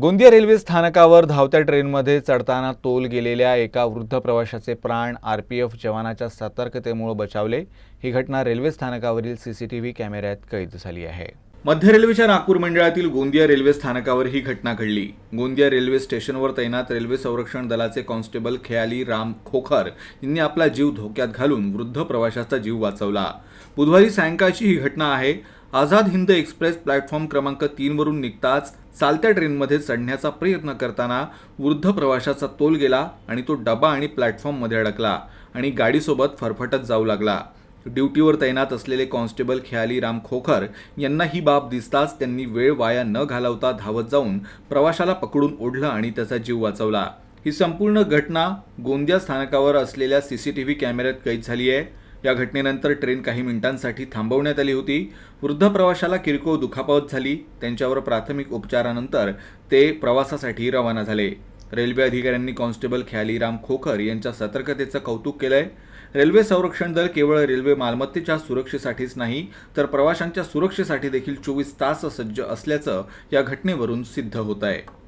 Gondia railway स्थानकावर धावत्या ट्रेनमध्ये चढताना तोल गेलेल्या एका वृद्ध प्रवाशाचे प्राण आर पी एफ जवानाच्या सतर्कतेमुळे बचावले. ही घटना रेल्वे स्थानकावरील सीसीटीव्ही कॅमेऱ्यात कैद झाली आहे. मध्य रेल्वेच्या नागपूर मंडळातील गोंदिया रेल्वे स्थानकावर ही घटना घडली. गोंदिया रेल्वे स्टेशनवर तैनात रेल्वे संरक्षण दलाचे कॉन्स्टेबल खेयाली राम खोखर यांनी आपला जीव धोक्यात घालून वृद्ध प्रवाशाचा जीव वाचवला. बुधवारी सायंकाळची ही घटना आहे. आझाद हिंद एक्सप्रेस प्लॅटफॉर्म क्रमांक तीनवरून निघताच चालत्या ट्रेनमध्ये चढण्याचा प्रयत्न करताना वृद्ध प्रवाशाचा तोल गेला आणि तो डबा आणि प्लॅटफॉर्ममध्ये अडकला आणि गाडीसोबत फरफटत जाऊ लागला. ड्युटीवर तैनात असलेले कॉन्स्टेबल खेयाली राम खोखर यांना ही बाब दिसताच त्यांनी वेळ वाया न घालवता धावत जाऊन प्रवाशाला पकडून ओढलं आणि त्याचा जीव वाचवला. ही संपूर्ण घटना गोंदिया स्थानकावर असलेल्या सी सी टी व्ही कॅमेऱ्यात कैद झाली आहे. या घटनेनंतर ट्रेन काही मिनिटांसाठी थांबवण्यात आली होती. वृद्ध प्रवाशाला किरकोळ दुखापत झाली. त्यांच्यावर प्राथमिक उपचारानंतर ते प्रवासासाठी रवाना झाले. रेल्वे अधिकाऱ्यांनी कॉन्स्टेबल ख्यालीराम खोखर यांच्या सतर्कतेचं कौतुक केलंय. रेल्वे संरक्षण दल केवळ रेल्वे मालमत्तेच्या सुरक्षेसाठीच नाही तर प्रवाशांच्या सुरक्षेसाठी देखील चोवीस तास सज्ज असल्याचं या घटनेवरून सिद्ध होत आहे